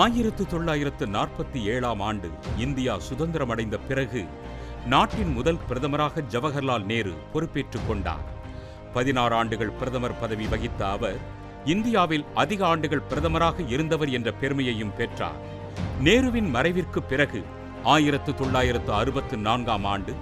ஆயிரத்து தொள்ளாயிரத்து நாற்பத்தி ஏழாம் ஆண்டு இந்தியா சுதந்திரமடைந்த பிறகு நாட்டின் முதல் பிரதமராக ஜவஹர்லால் நேரு பொறுப்பேற்றுக் கொண்டார். பதினாறு ஆண்டுகள் பிரதமர் பதவி வகித்த அவர் இந்தியாவில் அதிக ஆண்டுகள் பிரதமராக இருந்தவர் என்ற பெருமையையும் பெற்றார். நேருவின் மறைவிற்கு பிறகு ஆயிரத்து தொள்ளாயிரத்து அறுபத்து நான்காம் ஆண்டு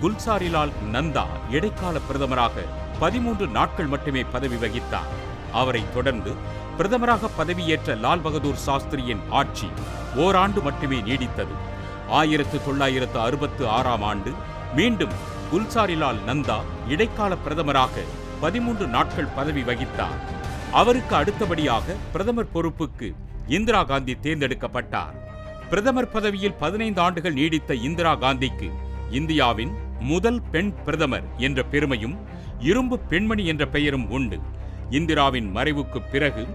குல்சாரிலால் நந்தா இடைக்கால பிரதமராக பதிமூன்று நாட்கள் மட்டுமே பதவி வகித்தார். அவரை தொடர்ந்து பிரதமராக பதவியேற்ற லால் பகதூர் சாஸ்திரியின் ஆட்சி ஓராண்டு மட்டுமே நீடித்தது. ஆயிரத்து தொள்ளாயிரத்து அறுபத்து ஆறாம் ஆண்டு மீண்டும் குல்சாரிலால் நந்தா இடைக்கால பிரதமராக பதிமூன்று நாட்கள் பதவி வகித்தார். அவருக்கு அடுத்தபடியாக பிரதமர் பொறுப்புக்கு இந்திரா காந்தி தேர்ந்தெடுக்கப்பட்டார். பிரதமர் பதவியில் பதினைந்து ஆண்டுகள் நீடித்த இந்திரா காந்திக்கு இந்தியாவின் முதல் பெண் பிரதமர் என்ற பெருமையும் இரும்பு பெண்மணி என்ற பெயரும் உண்டு. இந்திராவின் மறைவுக்கு பிறகு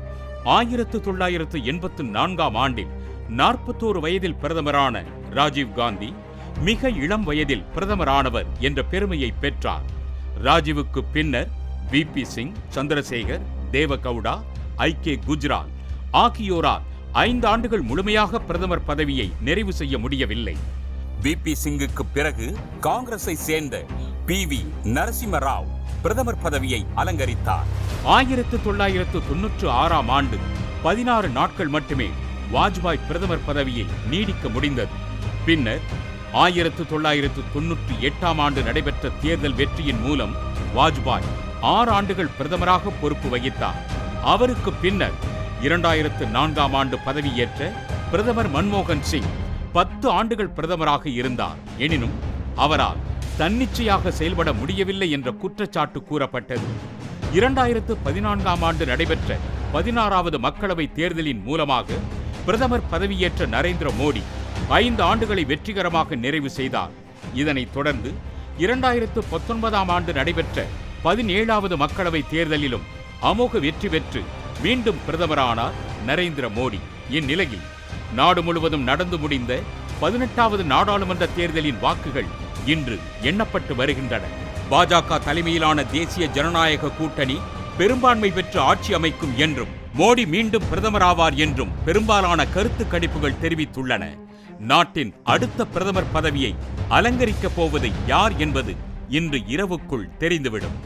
ஆயிரத்து தொள்ளாயிரத்து எண்பத்து நான்காம் ஆண்டில் நாற்பத்தோரு வயதில் பிரதமரான ராஜீவ் காந்தி மிக இளம் வயதில் பிரதமரானவர் என்ற பெருமையை பெற்றார். ராஜீவுக்கு பின்னர் V. P. Singh Chandrasekhar Devegowda I. K. Gujral ஆகியோரால் ஐந்து ஆண்டுகள் முழுமையாக பிரதமர் பதவியை நிறைவு செய்ய முடியவில்லை. வி. பி. சிங்குக்கு பிறகு காங்கிரஸை சேர்ந்த பி. வி. நரசிம்மராவ் பிரதமர் பதவியை அலங்கரித்தார். ஆயிரத்து தொள்ளாயிரத்து தொன்னூற்று ஆறாம் ஆண்டு பதினாறு நாட்கள் மட்டுமே வாஜ்பாய் பிரதமர் பதவியை நீடிக்க முடிந்தது. பின்னர் ஆயிரத்து தொள்ளாயிரத்து தொன்னூற்றி எட்டாம் ஆண்டு நடைபெற்ற தேர்தல் வெற்றியின் மூலம் வாஜ்பாய் ஆறு ஆண்டுகள் பிரதமராக பொறுப்பு வகித்தார். அவருக்கு பின்னர் இரண்டாயிரத்து நான்காம் ஆண்டு பதவியேற்ற பிரதமர் மன்மோகன் சிங் பத்து ஆண்டுகள் பிரதமராக இருந்தார். எனினும் அவரால் தன்னிச்சையாக செயல்பட முடியவில்லை என்ற குற்றச்சாட்டு கூறப்பட்டது. இரண்டாயிரத்து பதினான்காம் ஆண்டு நடைபெற்ற பதினாறாவது மக்களவை தேர்தலின் மூலமாக பிரதமர் பதவியேற்ற நரேந்திர மோடி ஐந்து ஆண்டுகளை வெற்றிகரமாக நிறைவு செய்தார். இதனைத் தொடர்ந்து இரண்டாயிரத்து பத்தொன்பதாம் ஆண்டு நடைபெற்ற பதினேழாவது மக்களவை தேர்தலிலும் அமோக வெற்றி பெற்று மீண்டும் பிரதமரானார் நரேந்திர மோடி. இந்நிலையில் நாடு முழுவதும் நடந்து முடிந்த பதினெட்டாவது நாடாளுமன்ற தேர்தலின் வாக்குகள் இன்று எண்ணப்பட்டு வருகின்றன. பாஜக தலைமையிலான தேசிய ஜனநாயக கூட்டணி பெரும்பான்மை பெற்று ஆட்சி அமைக்கும் என்றும் மோடி மீண்டும் பிரதமராவார் என்றும் பெரும்பாலான கருத்து கணிப்புகள் தெரிவித்துள்ளன. நாட்டின் அடுத்த பிரதமர் பதவியை அலங்கரிக்கப் போவது யார் என்பது இன்று இரவுக்குள் தெரிந்துவிடும்.